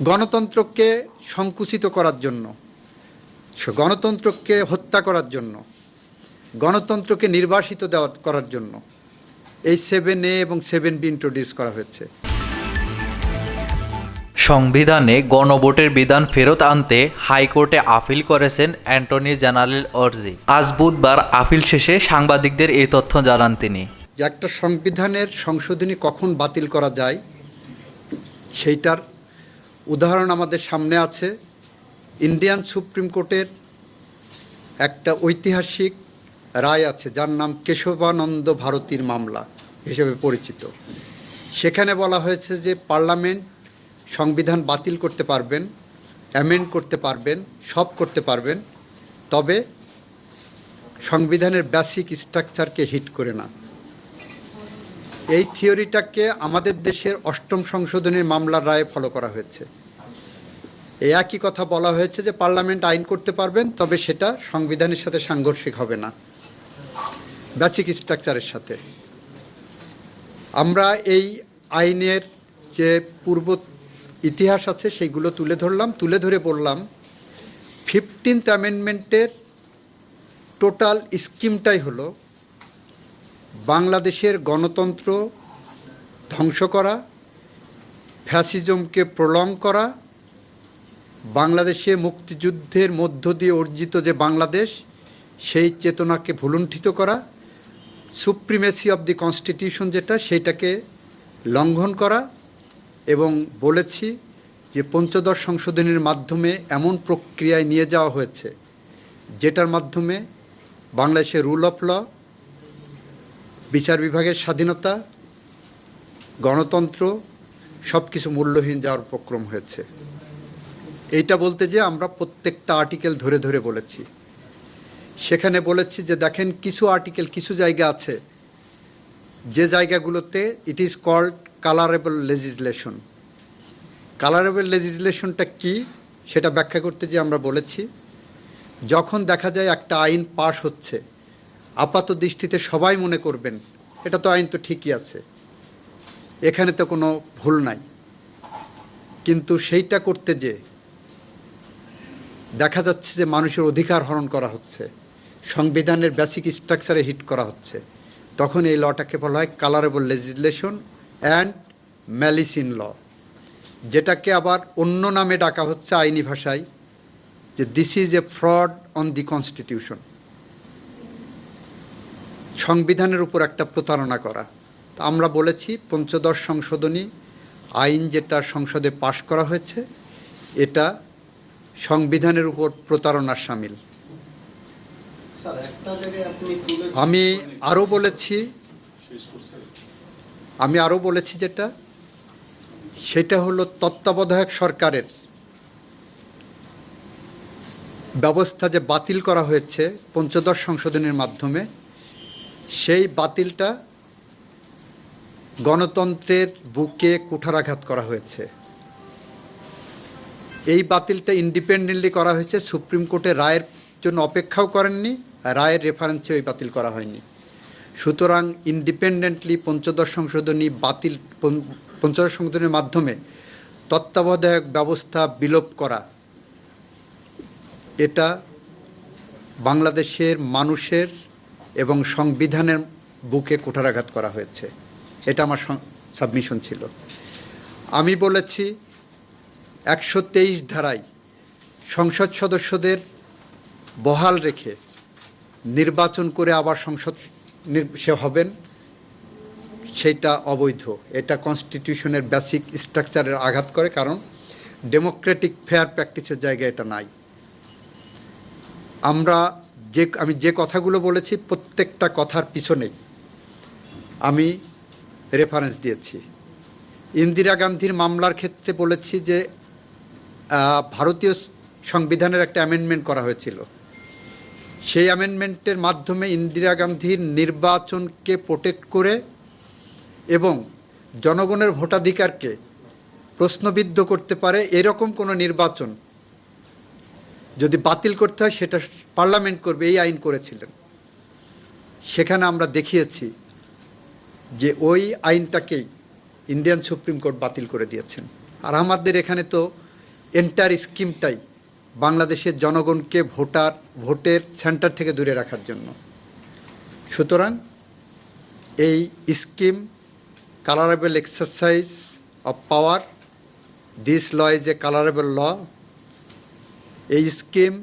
গণতন্ত্রকে সংকুচিত করার জন্য গণতন্ত্রকে হত্যা করার জন্য গণতন্ত্রকে নির্বাসিত দেওয়া করার জন্য এই সেভেন এ এবং সেভেন বি ইন্ট্রোডিউস করা হয়েছে। সংবিধানে গণভোটের বিধান ফেরত আনতে হাইকোর্টে আপিল করেছেন অ্যান্টনি জেনারেল অর্জি। আজ বুধবার আপিল শেষে সাংবাদিকদের এই তথ্য জানান তিনি। যে একটা সংবিধানের সংশোধনী কখন বাতিল করা যায় সেইটার উদাহরণ আমাদের সামনে আছে। ইন্ডিয়ান সুপ্রিম কোর্টের একটা ঐতিহাসিক রায় আছে, যার নাম কেশবানন্দ ভারতীর মামলা হিসেবে পরিচিত। সেখানে বলা হয়েছে যে পার্লামেন্ট সংবিধান বাতিল করতে পারবেন, অ্যামেন্ড করতে পারবেন, সব করতে পারবেন, তবে সংবিধানের বেসিক স্ট্রাকচারকে হিট করে না। এই থিওরিটাকে আমাদের দেশের অষ্টম সংশোধনীর মামলার রায়ে ফলো করা হয়েছে। এই একই কথা বলা হয়েছে যে পার্লামেন্ট আইন করতে পারবেন, তবে সেটা সংবিধানের সাথে সাংঘর্ষিক হবে না। বেসিক স্ট্রাকচারের সাথে। আমরা এই আইনের যে পূর্ব ইতিহাস আছে, সেইগুলো তুলে ধরলাম। তুলে ধরে বললাম ফিফটিন্থ অ্যামেন্ডমেন্টের টোটাল স্কিমটাই হলো বাংলাদেশের গণতন্ত্র ধ্বংস করা, ফ্যাসিজমকে প্রলং করা, বাংলাদেশে মুক্তিযুদ্ধের মধ্য দিয়ে অর্জিত যে বাংলাদেশ, সেই চেতনাকে ভুলুণ্ঠিত করা, সুপ্রিমেসি অব দি কনস্টিটিউশন যেটা সেইটাকে লঙ্ঘন করা এবং বলেছি যে পঞ্চদশ সংশোধনীর মাধ্যমে এমন প্রক্রিয়ায় নিয়ে যাওয়া হয়েছে, যেটার মাধ্যমে বাংলাদেশের রুল অফ ল বিচার বিভাগের স্বাধীনতা, গণতন্ত্র সব কিছু মূল্যহীন যাওয়ার উপক্রম হয়েছে। এইটা বলতে যে আমরা প্রত্যেকটা আর্টিকেল ধরে ধরে বলেছি। সেখানে বলেছি যে দেখেন কিছু আর্টিকেল কিছু জায়গা আছে, যে জায়গাগুলোতে it is called colourable legislation colourable লেজিসলেশনটা কি? সেটা ব্যাখ্যা করতে যে আমরা বলেছি, যখন দেখা যায় একটা আইন পাশ হচ্ছে আপাত দৃষ্টিতে সবাই মনে করবেন, এটা তো আইন তো ঠিকই আছে। এখানে তো কোনো ভুল নাই। কিন্তু সেইটা করতে যে দেখা যাচ্ছে যে মানুষের অধিকার হরণ করা হচ্ছে, সংবিধানের বেসিক স্ট্রাকচারে হিট করা হচ্ছে, তখন এই লটাকে বলা হয় colourable legislation and malice in law যেটাকে আবার অন্য নামে ডাকা হচ্ছে আইনি ভাষায় যে this is a fraud on the constitution সংবিধানের উপর একটা প্রতারণা করা। তো আমরা বলেছি পঞ্চদশ সংশোধনী আইন যেটা সংসদে পাশ করা হয়েছে এটা সংবিধানের উপর প্রতারণার সামিল। আমি আরও বলেছি আমি আরও বলেছি যেটা সেটা হলো তত্ত্বাবধায়ক সরকারের ব্যবস্থা যে বাতিল করা হয়েছে পঞ্চদশ সংশোধনের মাধ্যমে সেই বাতিলটা গণতন্ত্রের বুকে কুঠারাঘাত করা হয়েছে। এই বাতিলটা ইন্ডিপেন্ডেন্টলি করা হয়েছে, সুপ্রিম কোর্টের রায়ের জন্য অপেক্ষাও করেননি, রায়ের রেফারেন্সে ওই বাতিল করা হয়নি। সুতরাং ইন্ডিপেন্ডেন্টলি পঞ্চদশ সংশোধনী বাতিল পঞ্চদশ সংশোধনীর মাধ্যমে তত্ত্বাবধায়ক ব্যবস্থা বিলোপ করা, এটা বাংলাদেশের মানুষের এবং সংবিধানের বুকে কুঠারাঘাত করা হয়েছে। এটা আমার সাবমিশন ছিল। আমি বলেছি, একশো তেইশ ধারায় সংসদ সদস্যদের বহাল রেখে নির্বাচন করে আবার সংসদ সে হবেন, সেটা অবৈধ। এটা কনস্টিটিউশনের বেসিক স্ট্রাকচারের আঘাত করে, কারণ ডেমোক্রেটিক ফেয়ার প্র্যাকটিসের জায়গায় এটা নাই। আমরা যে, আমি যে কথাগুলো বলেছি প্রত্যেকটা কথার পিছনে আমি রেফারেন্স দিয়েছি। ইন্দিরা গান্ধীর মামলার ক্ষেত্রে বলেছি যে ভারতীয় সংবিধানের একটা অ্যামেন্ডমেন্ট করা হয়েছিল। সেই অ্যামেন্ডমেন্টের মাধ্যমে ইন্দিরা গান্ধীর নির্বাচনকে প্রোটেক্ট করে এবং জনগণের ভোটাধিকারকে প্রশ্নবিদ্ধ করতে পারে এরকম কোনো নির্বাচন যদি বাতিল করতে হয়, সেটা পার্লামেন্ট করবে, এই আইন করেছিলেন। সেখানে আমরা দেখিয়েছি যে ওই আইনটাকেই ইন্ডিয়ান সুপ্রিম কোর্ট বাতিল করে দিয়েছেন। আর আমাদের এখানে তো এন্টার স্কিমটাই বাংলাদেশের জনগণকে ভোটার, ভোটের সেন্টার থেকে দূরে রাখার জন্য। সুতরাং এই scheme, colourable exercise of power, this law is a colourable law এই scheme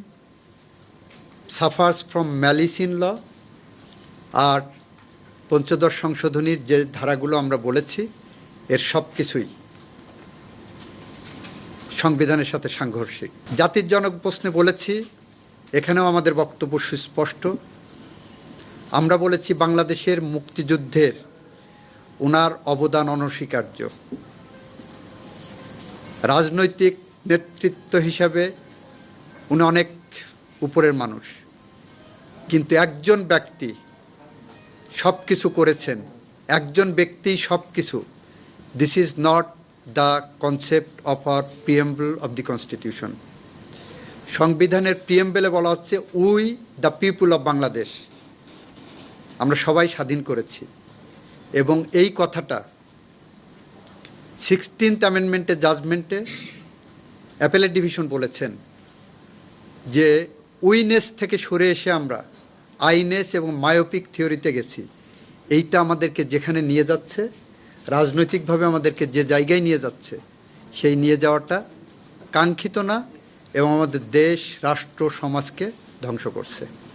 suffers from malice in law আর পঞ্চদশ সংশোধনীর যে ধারাগুলো আমরা বলেছি, এর সব কিছুই সংবিধানের সাথে সাংঘর্ষিক। জাতির জনক প্রশ্নে বলেছি, এখানেও আমাদের বক্তব্য সুস্পষ্ট। আমরা বলেছি বাংলাদেশের মুক্তিযুদ্ধের ওনার অবদান অনস্বীকার্য। রাজনৈতিক নেতৃত্ব হিসাবে উনি অনেক উপরের মানুষ। কিন্তু একজন ব্যক্তি সব কিছু করেছেন, একজন ব্যক্তি সব কিছু this is not the concept of our preamble of the constitution সংবিধানের প্রিয়েম্বলে বলা হচ্ছে we the people of Bangladesh আমরা সবাই স্বাধীন করেছি। এবং এই কথাটা সিক্সটিন্থ অ্যামেন্ডমেন্টের জাজমেন্টে অ্যাপেলেট ডিভিশন বলেছেন যে উইনেস থেকে সরে এসে আমরা আইনেস এবং মায়োপিক থিওরিতে গেছি। এইটা আমাদেরকে যেখানে নিয়ে যাচ্ছে, রাজনৈতিকভাবে আমাদেরকে যে জায়গায় নিয়ে যাচ্ছে, সেই নিয়ে যাওয়াটা কাঙ্ক্ষিত না এবং আমাদের দেশ, রাষ্ট্র, সমাজকে ধ্বংস করছে।